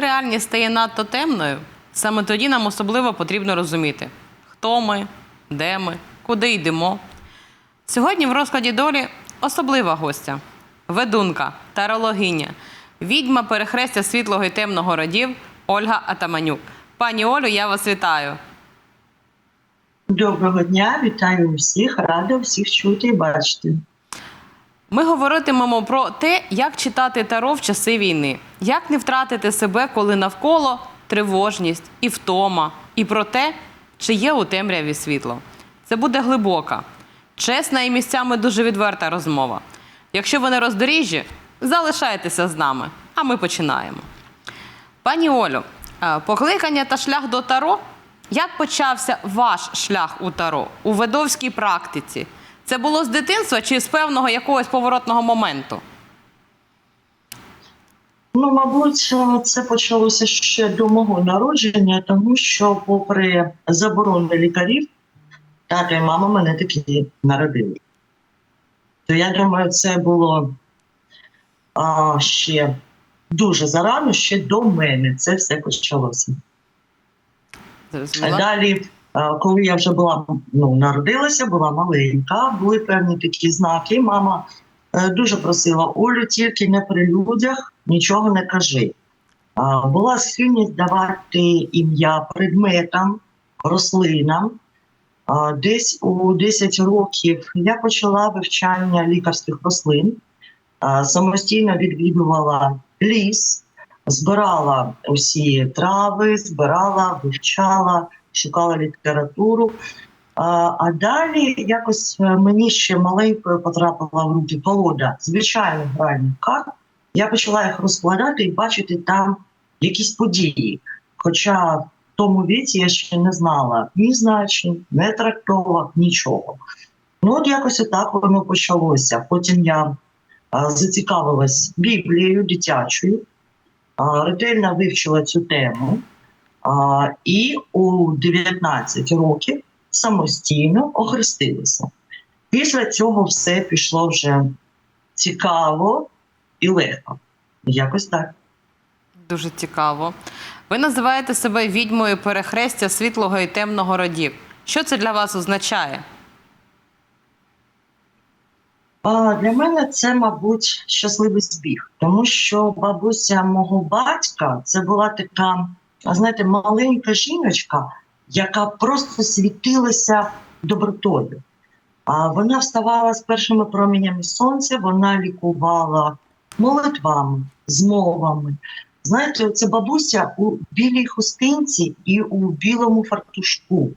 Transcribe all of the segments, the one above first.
Реальність стає надто темною, саме тоді нам особливо потрібно розуміти, хто ми, де ми, куди йдемо. Сьогодні в розкладі долі особлива гостя, ведунка, тарологиня, відьма перехрестя світлого і темного родів Ольга Атаманюк. Пані Олю, я вас вітаю. Доброго дня, вітаю всіх, рада всіх чути і бачити. Ми говоритимемо про те, як читати таро в часи війни, як не втратити себе, коли навколо тривожність і втома, і про те, чи є у темряві світло. Це буде глибока, чесна і місцями дуже відверта розмова. Якщо ви не роздоріжжі, залишайтеся з нами, а ми починаємо. Пані Олю, е, покликання та шлях до таро. Як почався ваш шлях у таро у ведовській практиці? Це було з дитинства чи з певного якогось поворотного моменту? Ну, мабуть, це почалося ще до мого народження, тому що, попри заборони лікарів, тато і мама мене таки народили. То я думаю, це було а, ще дуже зарано, ще до мене це все почалося. А Зрозуміла? Далі, е, коли я вже була ну, народилася, була маленька, були певні такі знаки. Мама е, дуже просила Олю, тільки не при людях, нічого не кажи. Була схильність давати ім'я предметам, рослинам. Десь у 10 років я почала вивчання лікарських рослин, самостійно відвідувала ліс, збирала усі трави, збирала, вивчала, шукала літературу. А, далі якось е, мені ще маленькою потрапила в руки колода звичайних гральних карт. Я почала їх розкладати і бачити там якісь події. Хоча в тому віці я ще не знала ні значень, не трактовок, нічого. Ну, от якось отак воно почалося. Потім я а, зацікавилась Біблією дитячою, ретельно вивчила цю тему. І у 19 років самостійно охрестилася. Після цього все пішло вже цікаво і легко. Якось так. Дуже цікаво. Ви називаєте себе відьмою перехрестя світлого і темного родів. Що це для вас означає? А для мене це, мабуть, щасливий збіг, тому що бабуся мого батька це була така, а знаєте, маленька жіночка, яка просто світилася добротою. А вона вставала з першими променями сонця, вона лікувала молитвами, змовами. Знаєте, це бабуся у білій хустинці і у білому фартушку.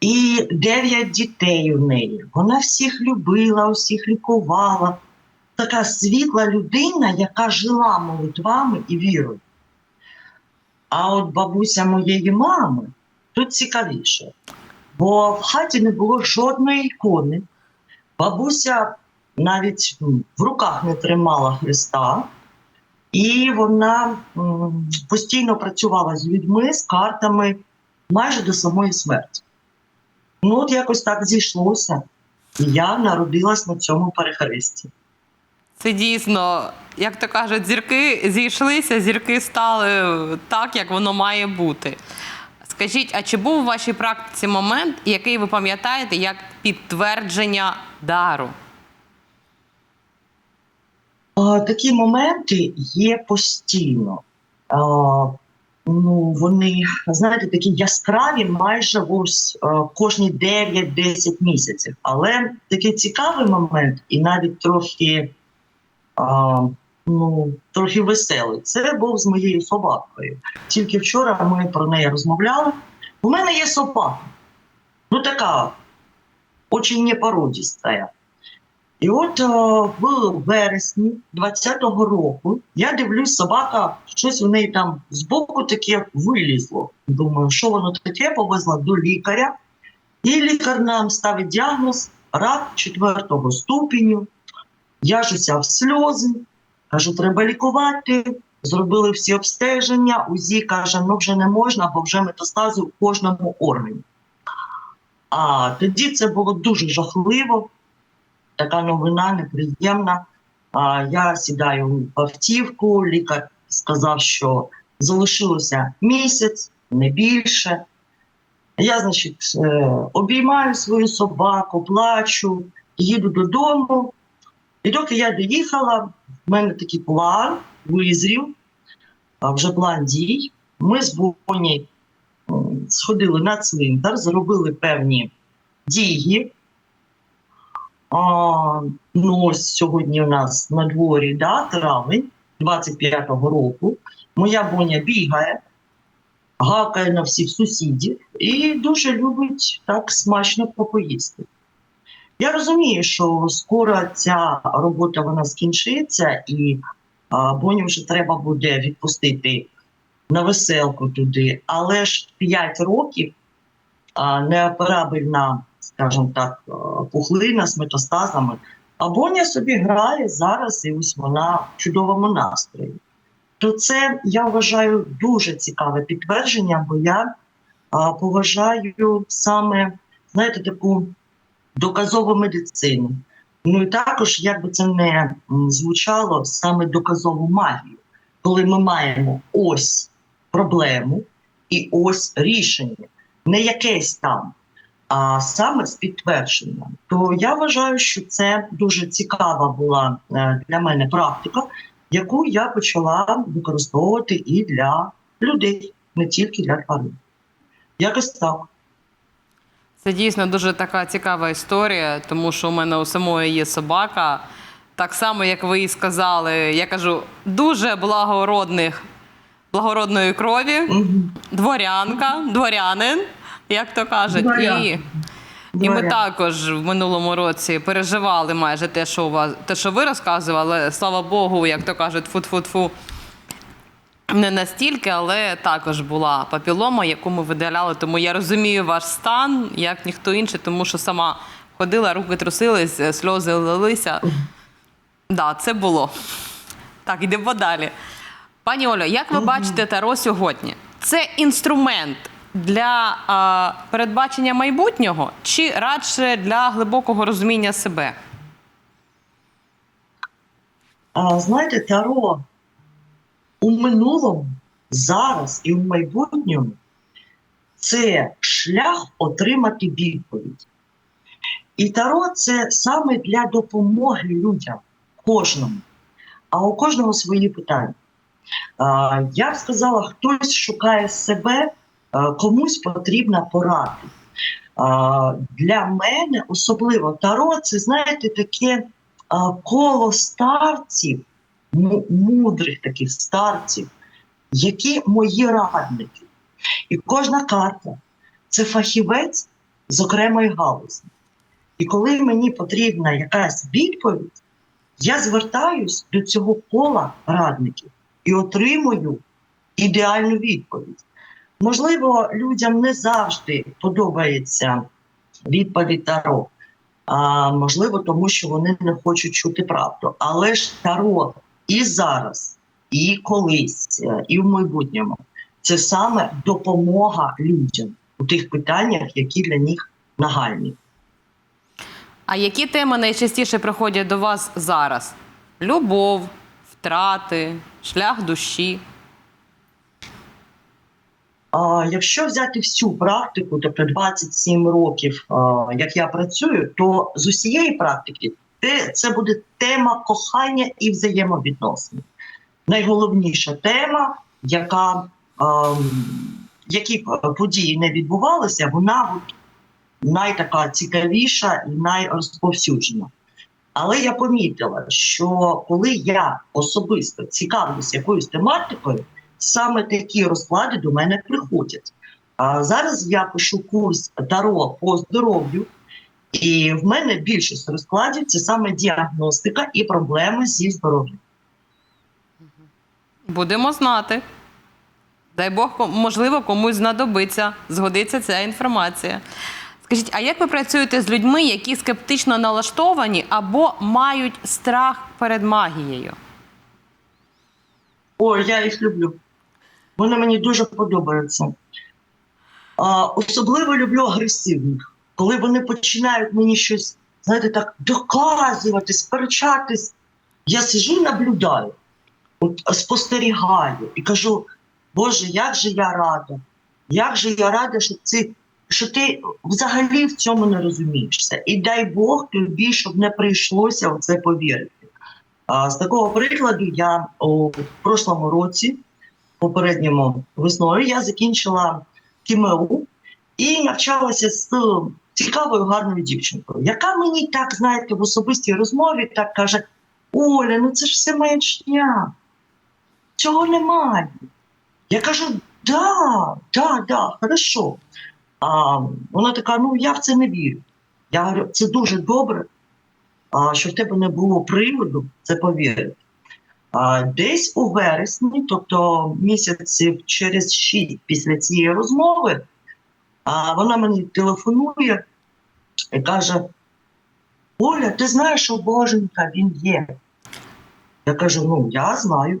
І дев'ять дітей у неї. Вона всіх любила, усіх лікувала. Така світла людина, яка жила молитвами і вірою. А от бабуся моєї мами тут цікавіше, бо в хаті не було жодної ікони. Бабуся навіть в руках не тримала Христа, і вона постійно працювала з людьми, з картами майже до самої смерті. Ну, от якось так зійшлося. Я народилась на цьому перехресті. Це дійсно, як то кажуть, зірки зійшлися, зірки стали так, як воно має бути. Скажіть, а чи був у вашій практиці момент, який ви пам'ятаєте як підтвердження дару? Такі моменти є постійно. Ну, вони, знаєте, такі яскраві майже ось кожні 9-10 місяців. Але такий цікавий момент, і навіть трохи, ну, трохи веселий. Це був з моєю собакою. Тільки вчора ми про неї розмовляли. У мене є собака. Ну, така очень непородістая. І от е, в вересні 20-го року я дивлюсь, собака, щось у неї там збоку таке вилізло. Думаю, що воно таке, повезла до лікаря. І лікар нам ставить діагноз рак четвертого ступеню. Я ж уся сльози, кажу, треба лікувати. Зробили всі обстеження. УЗІ каже, ну вже не можна, бо вже метастази у кожному органі. А тоді це було дуже жахливо така новина неприємна. А, я сідаю в автівку, лікар сказав, що залишилося місяць, не більше. Я, значить, е, обіймаю свою собаку, плачу, їду додому. І доки я доїхала, в мене такий план визрів, вже план дій. Ми з Боні сходили на цвинтар, зробили певні дії. А, ну, ось сьогодні у нас на дворі да, травень 25-го року. Моя Боня бігає, гакає на всіх сусідів і дуже любить так смачно попоїсти. Я розумію, що скоро ця робота вона скінчиться, і Боню вже треба буде відпустити на веселку туди. Але ж 5 років неоперабельна, скажімо так, пухлина з метастазами. А Боня собі грає зараз, і ось вона в чудовому настрої. То це я вважаю дуже цікаве підтвердження, бо я поважаю саме, знаєте, таку доказову медицину. Ну і також, як би це не звучало, саме доказову магію, коли ми маємо ось проблему і ось рішення, не якесь там, а саме з підтвердженням. То я вважаю, що це дуже цікава була е, для мене практика, яку я почала використовувати і для людей, не тільки для тварин. Якось так. Це дійсно дуже така цікава історія, тому що у мене у самої є собака. Так само, як ви і сказали, я кажу, дуже благородних, благородної крові, дворянка, дворянин, як то кажуть. Дворян. І, і ми також в минулому році переживали майже те, що у вас, те, що ви розказували. Слава Богу, як то кажуть, фу-фу-фу. Не настільки, але також була папілома, яку ми видаляли. Тому я розумію ваш стан, як ніхто інший, тому що сама ходила, руки трусились, е, сльози лилися. Так, да, це було. Так, йдемо далі. Пані Олю, як ви бачите Таро сьогодні? Це інструмент для а, передбачення майбутнього чи радше для глибокого розуміння себе? А, знаєте, Таро у минулому, зараз і в майбутньому це шлях отримати відповідь. І Таро це саме для допомоги людям, кожному, а у кожного свої питання. Я б сказала, хтось шукає себе, комусь потрібна порада. Для мене особливо Таро це, знаєте, таке коло старців, мудрих таких старців, які мої радники. І кожна карта це фахівець з окремої галузі. І коли мені потрібна якась відповідь, я звертаюсь до цього кола радників і отримую ідеальну відповідь. Можливо, людям не завжди подобається відповідь Таро. А, можливо, тому що вони не хочуть чути правду. Але ж Таро і зараз, і колись, е, і в майбутньому це саме допомога людям у тих питаннях, які для них нагальні. А які теми найчастіше приходять до вас зараз? Любов, втрати, шлях душі. А, якщо взяти всю практику, тобто 27 років, а, як я працюю, то з усієї практики те, це буде тема кохання і взаємовідносин. Найголовніша тема, яка ем, які події не відбувалися, вона найтака цікавіша і найрозповсюджена. Але я помітила, що коли я особисто цікавлюся якоюсь тематикою, саме такі розклади до мене приходять. А зараз я пишу курс Таро по здоров'ю, і в мене більшість розкладів це саме діагностика і проблеми зі здоров'ям. Будемо знати. Дай Бог, можливо, комусь знадобиться, згодиться ця інформація. Скажіть, а як ви працюєте з людьми, які скептично налаштовані або мають страх перед магією? Ой, я їх люблю. Вони мені дуже подобаються. Особливо люблю агресивних, коли вони починають мені щось, знаєте, так доказувати, сперечатись. Я сижу і наблюдаю, от, спостерігаю і кажу: Боже, як же я рада, як же я рада, що ти, що ти взагалі в цьому не розумієшся. І дай Бог тобі, щоб не прийшлося в це повірити. А, з такого прикладу, я у прошлому році, попередньому весною, я закінчила КМУ і навчалася з цікавою гарною дівчинкою, яка мені так, знаєте, в особистій розмові так каже: Оля, ну це ж все маячня. Цього немає. Я кажу: да, да, да, хорошо. А вона така: ну я в це не вірю. Я говорю, це дуже добре, а, що в тебе не було приводу це повірити. А, десь у вересні, тобто місяців через шість після цієї розмови, а вона мені телефонує і каже: Оля, ти знаєш, що у Боженька він є. Я кажу: ну, я знаю.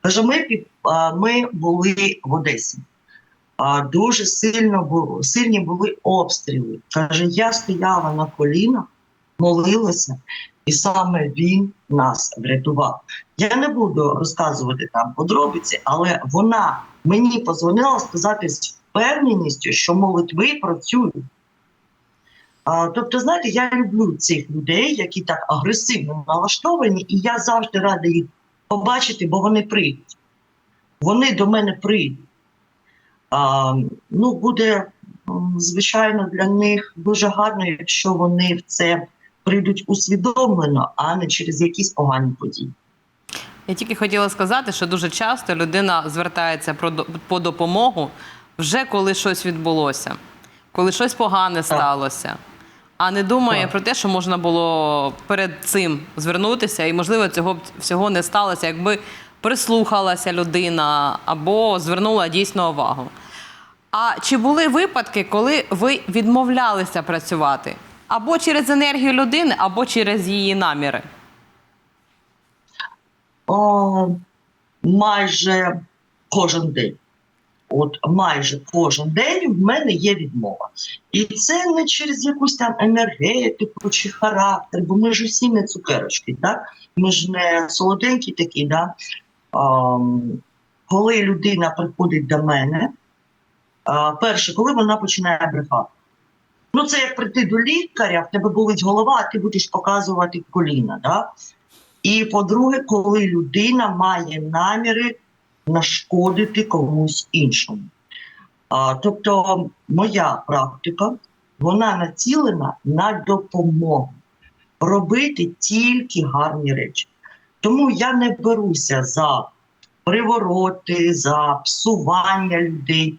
Каже, ми, ми були в Одесі. Дуже сильно було, сильні були обстріли. Каже, я стояла на колінах, молилася, і саме він нас врятував. Я не буду розказувати там подробиці, але вона мені позвонила сказати впевненістю, що молитви працюють. Тобто, знаєте, я люблю цих людей, які так агресивно налаштовані, і я завжди рада їх побачити, бо вони прийдуть. Вони до мене прийдуть. Ну, буде, звичайно, для них дуже гарно, якщо вони в це прийдуть усвідомлено, а не через якісь погані події. Я тільки хотіла сказати, що дуже часто людина звертається по допомогу вже коли щось відбулося, коли щось погане сталося, а не думає про те, що можна було перед цим звернутися, і можливо цього б всього не сталося, якби прислухалася людина або звернула дійсно увагу. А чи були випадки, коли ви відмовлялися працювати або через енергію людини, або через її наміри? О, майже кожен день. От майже кожен день в мене є відмова. І це не через якусь там енергетику чи характер, бо ми ж усі не цукерочки, так? Ми ж не солоденькі такі, да? Ам, коли людина приходить до мене, а, перше, коли вона починає брехати. Ну, це як прийти до лікаря, в тебе болить голова, а ти будеш показувати коліна. Да? І по-друге, коли людина має наміри нашкодити комусь іншому. А, тобто, моя практика вона націлена на допомогу робити тільки гарні речі. Тому я не беруся за привороти, за псування людей.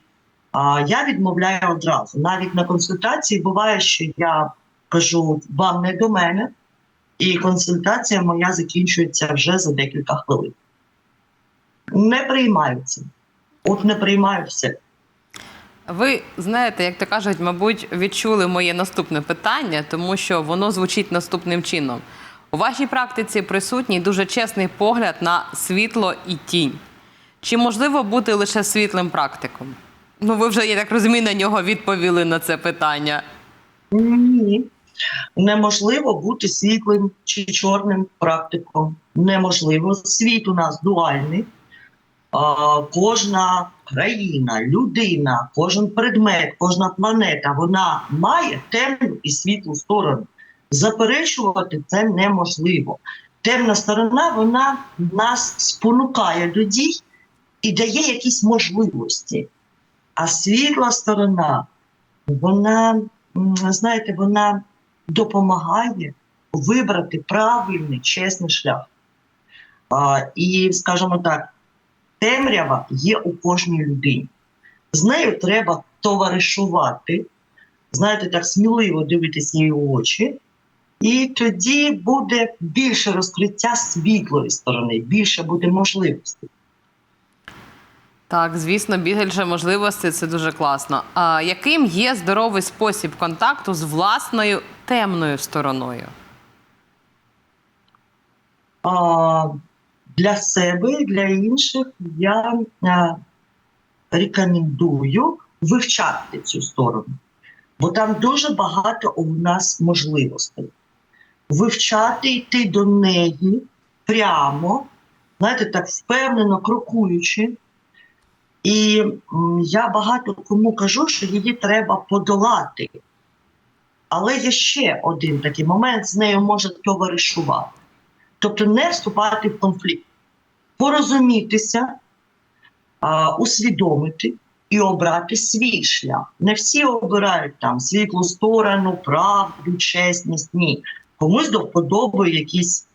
А, я відмовляю одразу. Навіть на консультації буває, що я кажу вам не до мене, і консультація моя закінчується вже за декілька хвилин. Не приймаю це. От не приймаю все. Ви знаєте, як то кажуть, мабуть, відчули моє наступне питання, тому що воно звучить наступним чином. У вашій практиці присутній дуже чесний погляд на світло і тінь. Чи можливо бути лише світлим практиком? Ну, ви вже, я так розумію, на нього відповіли на це питання. Ні. Неможливо бути світлим чи чорним практиком. Неможливо. Світ у нас дуальний. Кожна країна, людина, кожен предмет, кожна планета вона має темну і світлу сторону. Заперечувати це неможливо. Темна сторона вона нас спонукає дій і дає якісь можливості. А світла сторона, вона, знаєте, вона допомагає вибрати правильний, чесний шлях. А, і, скажімо так, темрява є у кожній людині. З нею треба товаришувати, знаєте, так сміливо дивитися її в очі, і тоді буде більше розкриття світлої сторони, більше буде можливостей. Так, звісно, більше можливостей це дуже класно. А яким є здоровий спосіб контакту з власною темною стороною? А, для себе і для інших я а, рекомендую вивчати цю сторону, бо там дуже багато у нас можливостей. Вивчати, йти до неї прямо, знаєте, так впевнено крокуючи, І я багато кому кажу, що її треба подолати. Але є ще один такий момент, з нею може товаришувати. Тобто не вступати в конфлікт, порозумітися, усвідомити і обрати свій шлях. Не всі обирають там світлу сторону, правду, чесність. Ні. Комусь до якісь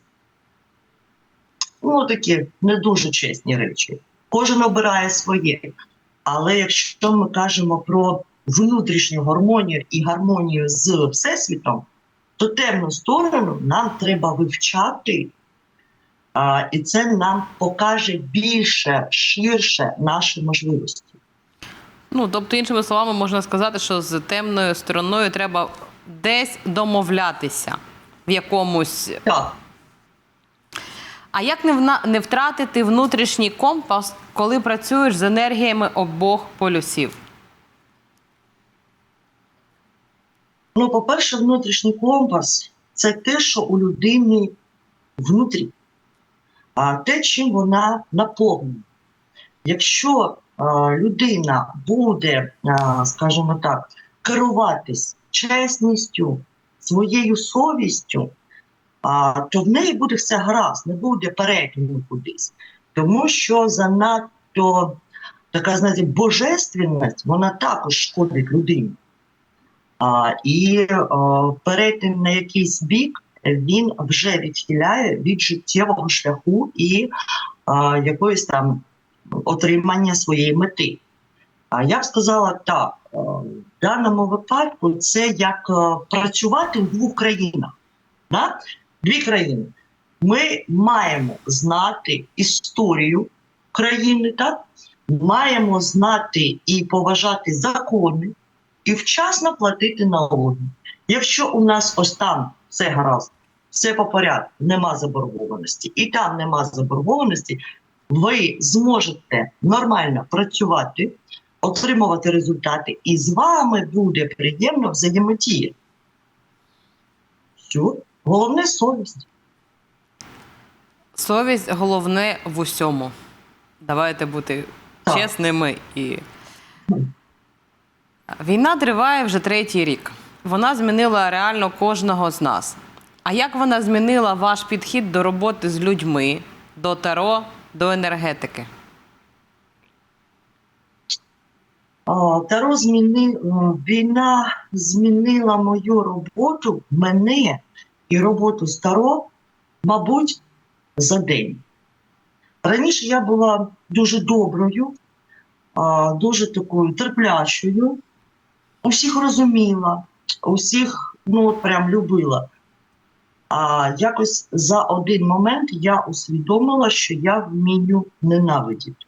ну, такі не дуже чесні речі. Кожен обирає своє. Але якщо ми кажемо про внутрішню гармонію і гармонію з Всесвітом, то темну сторону нам треба вивчати, і це нам покаже більше, ширше наші можливості. Ну, тобто, іншими словами, можна сказати, що з темною стороною треба десь домовлятися в якомусь. Так, А як не, не втратити внутрішній компас, коли працюєш з енергіями обох полюсів? ну, по-перше, внутрішній компас це те, що у людини внутрі, а те, чим вона наповнена. Якщо е, людина буде, е, скажімо так, керуватись чесністю, своєю совістю, а, то в неї буде все гаразд, не буде перекину кудись. Тому що занадто така, знаєте, божественність, вона також шкодить людині. А, і е, перетин на якийсь бік він вже відхиляє від життєвого шляху і е, якоїсь там отримання своєї мети. А я б сказала так: в даному випадку це як працювати в двох країнах. Да? Дві країни. Ми маємо знати історію країни, так? маємо знати і поважати закони, і вчасно платити налоги. Якщо у нас ось там все гаразд, все по порядку, нема заборгованості, і там нема заборгованості, ви зможете нормально працювати, отримувати результати, і з вами буде приємно взаємодіяти. Все. Головне совість. Совість головне в усьому. Давайте бути Так. чесними і. Війна триває вже третій рік. Вона змінила реально кожного з нас. А як вона змінила ваш підхід до роботи з людьми, до таро, до енергетики? Таро зміни... е, війна змінила мою роботу, мене і роботу з Таро, мабуть, за день. Раніше я була дуже доброю, дуже такою терплячою, усіх розуміла, усіх ну, прям любила. А якось за один момент я усвідомила, що я вмію ненавидіти.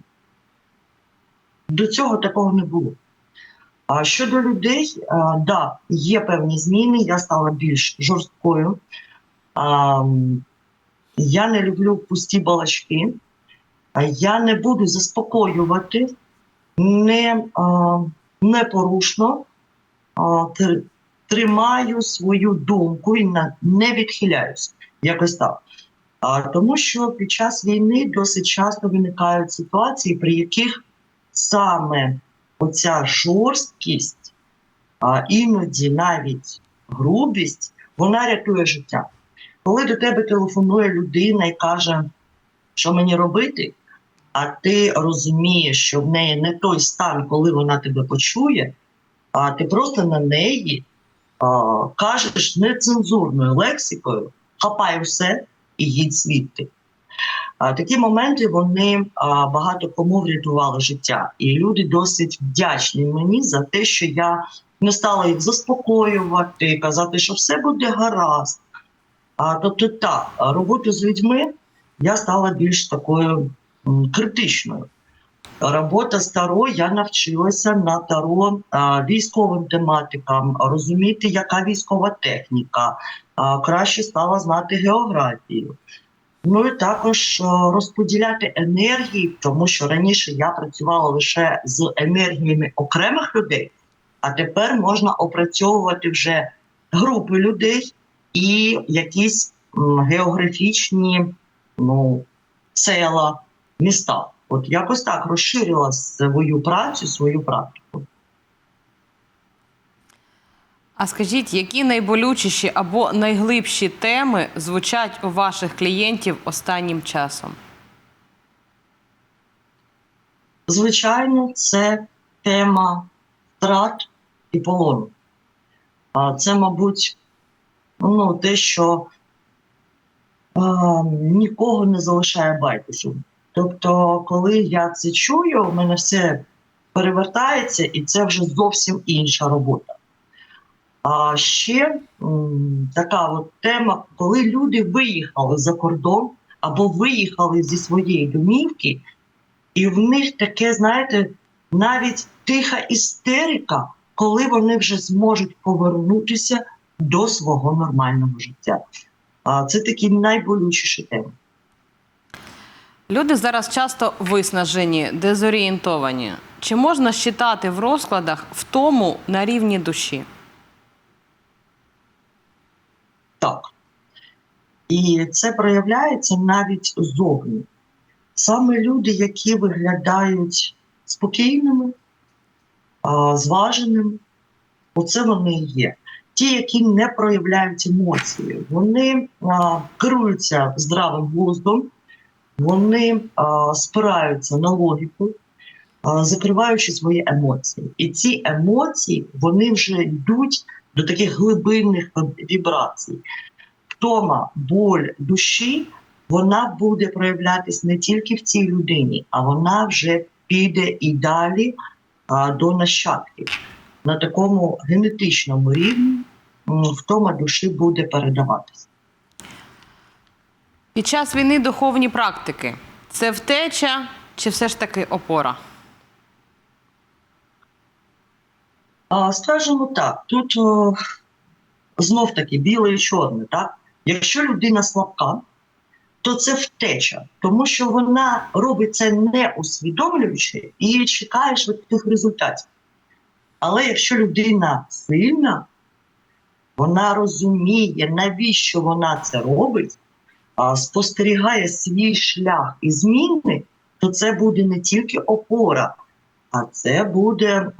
До цього такого не було. А щодо людей, а, да, є певні зміни, я стала більш жорсткою. А, я не люблю пусті балачки. Я не буду заспокоювати не, а, непорушно а, тримаю свою думку і не відхиляюсь. Якось так. А, тому що під час війни досить часто виникають ситуації, при яких саме оця жорсткість, а іноді навіть грубість, вона рятує життя. Коли до тебе телефонує людина і каже, що мені робити, а ти розумієш, що в неї не той стан, коли вона тебе почує, а ти просто на неї кажеш нецензурною лексикою, хапай усе і їдь звідти. Такі моменти вони багато кому врятували життя, і люди досить вдячні мені за те, що я не стала їх заспокоювати, казати, що все буде гаразд. Тобто, так, роботу з людьми я стала більш такою критичною. Робота з таро я навчилася на таро військовим тематикам, розуміти, яка військова техніка, краще стала знати географію. Ну і також розподіляти енергії, тому що раніше я працювала лише з енергіями окремих людей, а тепер можна опрацьовувати вже групи людей і якісь географічні ну, села, міста. От якось так розширила свою працю, свою практику. А скажіть, які найболючіші або найглибші теми звучать у ваших клієнтів останнім часом? Звичайно, це тема втрат і полону. А Це, мабуть, ну, те, що а, нікого не залишає байдужим. Тобто, коли я це чую, в мене все перевертається, і це вже зовсім інша робота. А ще така от тема, коли люди виїхали за кордон або виїхали зі своєї домівки, і в них таке, знаєте, навіть тиха істерика, коли вони вже зможуть повернутися до свого нормального життя. Це такі найболючіші теми. Люди зараз часто виснажені, дезорієнтовані. Чи можна считати в розкладах втому на рівні душі? Так. І це проявляється навіть зовні. Саме люди, які виглядають спокійними, зваженими, оце вони і є. Ті, які не проявляють емоції, вони керуються здравим глуздом, вони спираються на логіку, закриваючи свої емоції. І ці емоції вони вже йдуть до таких глибинних вібрацій. Втома, боль душі, вона буде проявлятись не тільки в цій людині, а вона вже піде і далі до нащадків. На такому генетичному рівні втома душі буде передаватися. Під час війни духовні практики це втеча чи все ж таки опора? Скажімо так, тут знов таки біле і чорне. Так? Якщо людина слабка, то це втеча, тому що вона робить це не усвідомлюючи і чекає швидких результатів. Але якщо людина сильна, вона розуміє, навіщо вона це робить, спостерігає свій шлях і зміни, то це буде не тільки опора, а це буде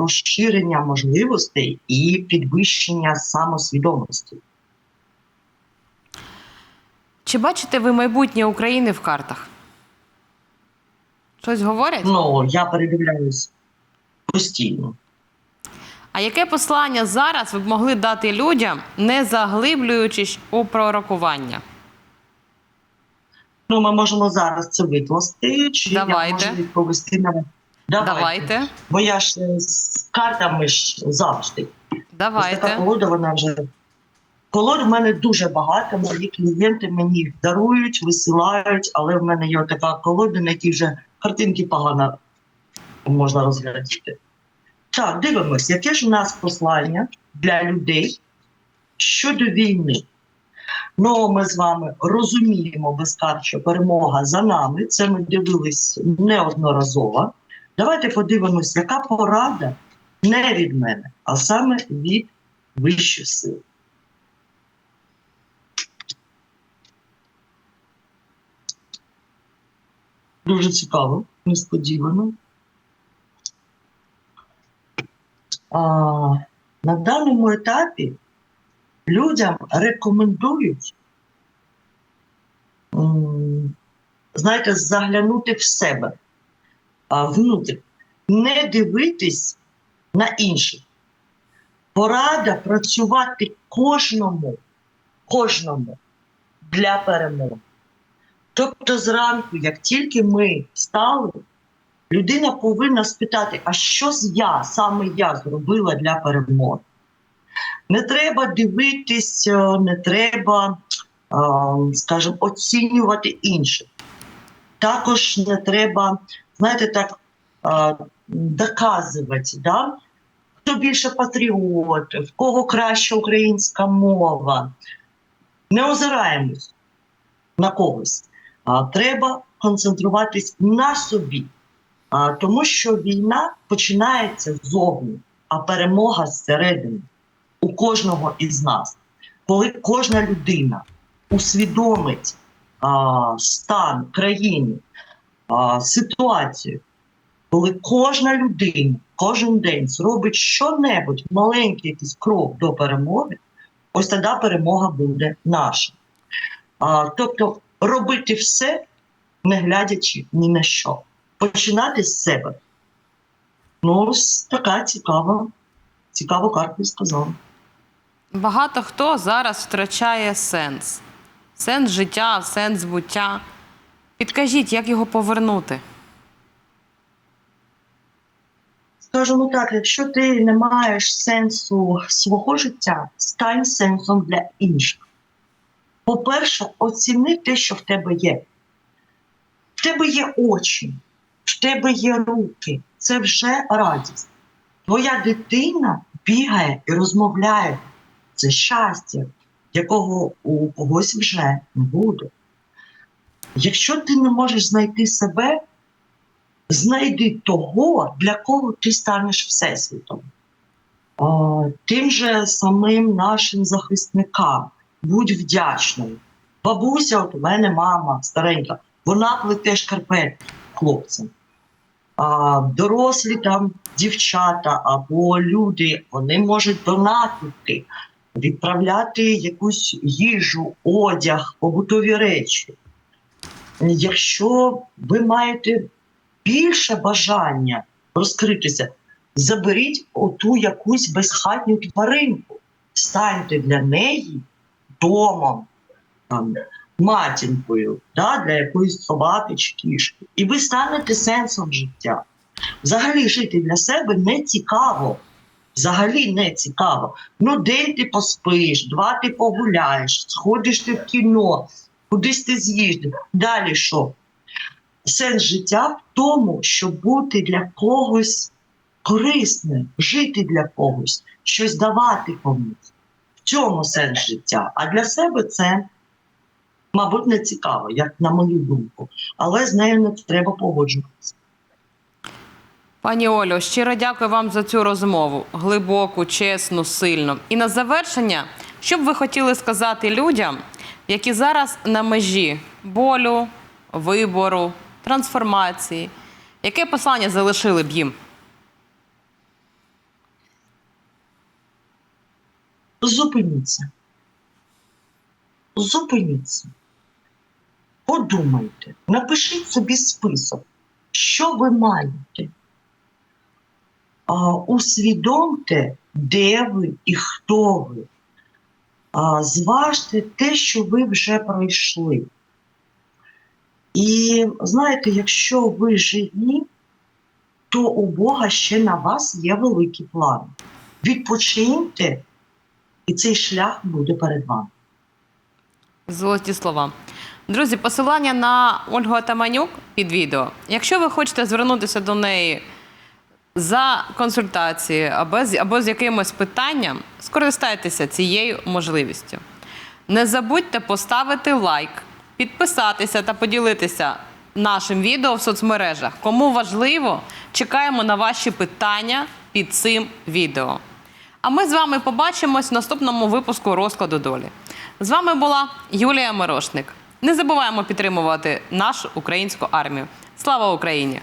розширення можливостей і підвищення самосвідомості. Чи бачите ви майбутнє України в картах? Щось говорять? Ну, я передивляюсь постійно. А яке послання зараз ви б могли дати людям, не заглиблюючись у пророкування? Ну, ми можемо зараз це викласти, чи Давайте. я можу відповісти на Давайте. Давайте. Бо я ж е, з картами ж завжди. Ось така колода, вона вже. Колод в мене дуже багато. Мої клієнти мені їх дарують, висилають, але в мене є така колода, на якій вже картинки погано можна розглядіти. Так, дивимось, яке ж у нас послання для людей щодо війни. Ну, ми з вами розуміємо без що перемога за нами. Це ми дивились неодноразово. Давайте подивимось, яка порада не від мене, а саме від вищих сил. Дуже цікаво, несподівано. А, на даному етапі людям рекомендують, знаєте, заглянути в себе внутрі, не дивитись на інших. Порада працювати кожному, кожному для перемоги. Тобто, зранку, як тільки ми встали, людина повинна спитати, а що я, саме я зробила для перемоги. Не треба дивитись, е, не треба, е, скажімо, оцінювати інших. Також не треба, знаєте, так е, доказувати, да? хто більше патріот, в кого краща українська мова. Не озираємось на когось. Треба концентруватись на собі, тому що війна починається ззовні, а перемога зсередини у кожного із нас. Коли кожна людина усвідомить а, стан країни, а, ситуацію, коли кожна людина кожен день зробить щонебудь маленький якийсь крок до перемоги, ось тоді перемога буде наша. А, тобто робити все, не глядячи ні на що. Починати з себе. Ну, ось така цікава, цікава карта сказала. Багато хто зараз втрачає сенс. Сенс життя, сенс буття. Підкажіть, як його повернути? Скажімо так, якщо ти не маєш сенсу свого життя, стань сенсом для інших. По-перше, оціни те, що в тебе є. В тебе є очі, в тебе є руки. Це вже радість. Твоя дитина бігає і розмовляє. Це щастя, якого у когось вже не буде. Якщо ти не можеш знайти себе, знайди того, для кого ти станеш всесвітом. Тим же самим нашим захисникам будь вдячним. Бабуся, от у мене мама старенька, вона плете шкарпетки хлопцям. А, дорослі там дівчата або люди, вони можуть донатити, відправляти якусь їжу, одяг, побутові речі. Якщо ви маєте більше бажання розкритися, заберіть оту якусь безхатню тваринку, станьте для неї домом, там, матінкою, да, для якоїсь собаки чи кішки. І ви станете сенсом життя. Взагалі жити для себе не цікаво. Взагалі не цікаво. Ну, день ти поспиш, два ти погуляєш, сходиш ти в кіно, кудись ти з'їздив. Далі що? Сенс життя в тому, щоб бути для когось корисним, жити для когось, щось давати комусь. В цьому сенс життя. А для себе це, мабуть, не цікаво, як на мою думку. Але з нею не треба погоджуватися. Пані Олю, щиро дякую вам за цю розмову. Глибоку, чесну, сильну. І на завершення, що б ви хотіли сказати людям, які зараз на межі болю, вибору, трансформації? Яке послання залишили б їм? Зупиніться. Зупиніться. Подумайте, напишіть собі список, що ви маєте. А, усвідомте, де ви і хто ви. А, зважте те, що ви вже пройшли. І знаєте, якщо ви живі, то у Бога ще на вас є великий план. Відпочиньте, і цей шлях буде перед вами. Золоті слова. Друзі, посилання на Ольгу Атаманюк під відео. Якщо ви хочете звернутися до неї за консультацією або з, або з якимось питанням, скористайтеся цією можливістю. Не забудьте поставити лайк, підписатися та поділитися нашим відео в соцмережах. Кому важливо, чекаємо на ваші питання під цим відео. А ми з вами побачимось в наступному випуску розкладу долі. З вами була Юлія Мирошник. Не забуваємо підтримувати нашу українську армію. Слава Україні!